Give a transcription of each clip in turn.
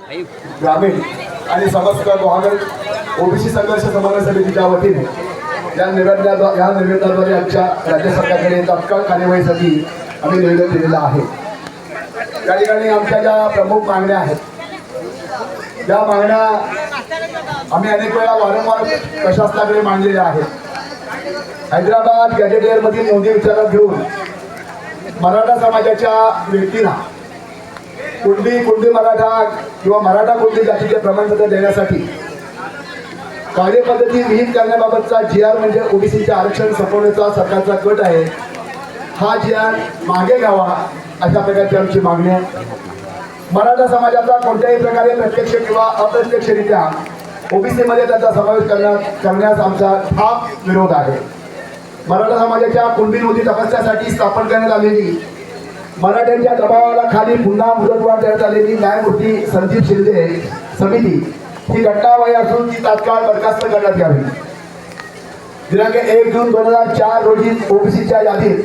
ग्रामीण आणि समस्त महानगर ओबीसी संघर्ष समन्वय समितीच्या वतीने या निवेदनाद्वारे या निवेदनाद्वारे आमच्या राज्य सरकारकडे तत्काळ कार्यवाहीसाठी आम्ही निवेदन दिलेलं आहे. त्या ठिकाणी आमच्या ज्या प्रमुख मागण्या आहेत त्या मागण्या आम्ही अनेक वेळा वारंवार प्रशासनाकडे मांडलेल्या आहेत. हैदराबाद गॅजेटेअरमधील नोंदी विचारात घेऊन मराठा समाजाच्या व्यक्तींना कुणबी कुणबी मराठा किंवा मराठा कुणबी जातीचे प्रमाणपत्र देण्यासाठी कार्यपद्धती विहित करण्याबाबतचा जी आर म्हणजे ओबीसीचे आरक्षण संपवण्याचा सरकारचा कट आहे. हा जी आर मागे घ्यावा अशा प्रकारची आमची मागणी आहे. मराठा समाजाचा कोणत्याही प्रकारे प्रत्यक्ष किंवा अप्रत्यक्षरित्या ओबीसीमध्ये त्याचा समावेश करण्यास करण्यास आमचा ठाम विरोध आहे. मराठा समाजाच्या कुणबी नोंदी तपासण्यासाठी स्थापन करण्यात आलेली मराठ्यांच्या दबावाला खाली पुन्हा मुदतवाढ देण्यात आलेली न्यायमूर्ती संदीप शिंदे समिती ही घटनाबाह्य असून ती तात्काळ बरखास्त करण्यात यावी. दिनांक एक जून दोन हजार चार रोजी ओबीसीच्या यादीत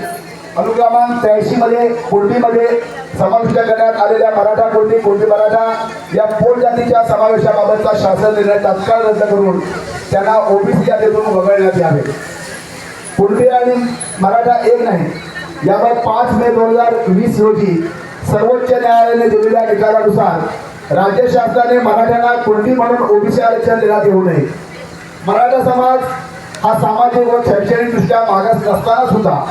अनुक्रमांक त्र्याऐंशी मध्ये कोल्टीमध्ये समाविष्ट करण्यात आलेल्या मराठा कोल्टी कोल्टी मराठा या पोट जातीच्या समावेशाबाबतचा शासन निर्णय तात्काळ रद्द करून त्यांना ओबीसी यादीतून वगळण्यात यावे. कोल्टी आणि मराठा एक नाही यामुळे पाच मे दोन हजार वीस रोजी सर्वोच्च न्यायालयाने दिलेल्या निकालानुसार राज्य शासनाने मराठ्यांना कोणती म्हणून ओबीसी आरक्षण देण्यात येऊ नये. मराठा समाज हा सामाजिक व शैक्षणिकदृष्ट्या मागास नसताना सुद्धा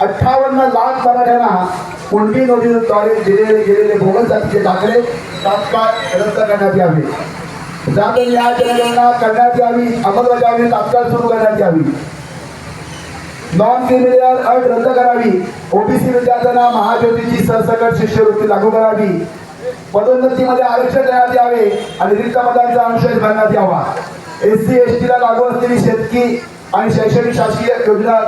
अठ्ठावन्न लाख मराठ्यांना कोणती नोंदीद्वारे दिलेले गेलेले भोगल जातीचे दाखले तात्काळ रद्द करण्यात यावे. जात न्याय जनगणना करण्यात यावी अंमलबजावणी तात्काळ सुरू करण्यात यावी. नॉन क्रिमिनल अट रद्द करावी. ओबीसी विद्यार्थ्यांना महाज्योतीची सरसकट शिष्यवृत्ती लागू करावी. पदोन्नतीमध्ये आरक्षण देण्यात यावे आणि रिक्त पदांचा अंशच भरण्यात यावा. एस सी एस टीला लागू असलेली शेतकी आणि शैक्षणिक शासकीय योजना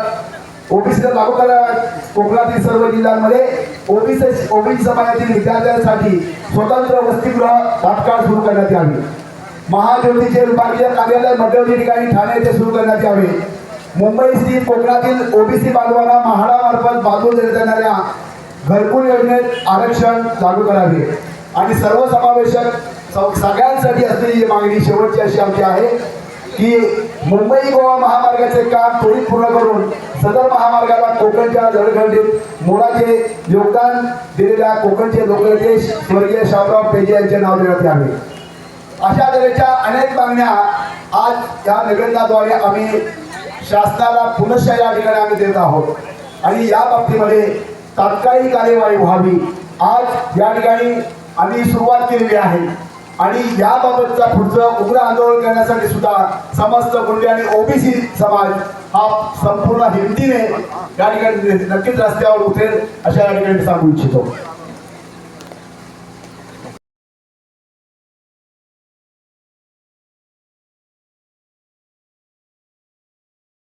ओबीसीला लागू कराव्यात कोकणातील सर्व जिल्ह्यांमध्ये ओबीसी ओबीसी समाजातील विद्यार्थ्यांसाठी स्वतंत्र वसतिगृह तात्काळ सुरू करण्यात यावे. महाज्योतीचे विभागीय कार्यालय मध्यवर्ती ठिकाणी ठाणे येथे सुरू करण्यात यावे. मुंबई स्थित कोकणातील ओबीसी बांधवांना महाडामार्फत बांधून देण्यात येणाऱ्या घरकुल योजनेत आरक्षण लागू करावे. आणि सर्वसमावेशक सगळ्यांसाठी असलेली मागणी शेवटची अशी आमची आहे की मुंबई गोवा महामार्गाचे काम त्वरित पूर्ण करून सदर महामार्गाला कोकणच्या जडखंडीत मोलाचे योगदान दिलेल्या कोकणचे लोकनेते स्वर्गीय शामराव पेजे यांचे नाव देण्यात यावे. अशा तऱ्हेच्या अनेक मागण्या आज या निवेदनाद्वारे आम्ही शासनाला पुनश्च या ठिकाणी आम्ही देत आहोत. आणि या बाबतीमध्ये तात्कालिक कार्यवाही व्हावी. आज या ठिकाणी आम्ही सुरुवात केलेली आहे. आणि याबाबतचा पुढचं उग्र आंदोलन करण्यासाठी सुद्धा समस्त गुंडे आणि ओबीसी समाज हा संपूर्ण हिमतीने या ठिकाणी नक्कीच रस्त्यावर उतरेल अशा या ठिकाणी सांगू इच्छितो.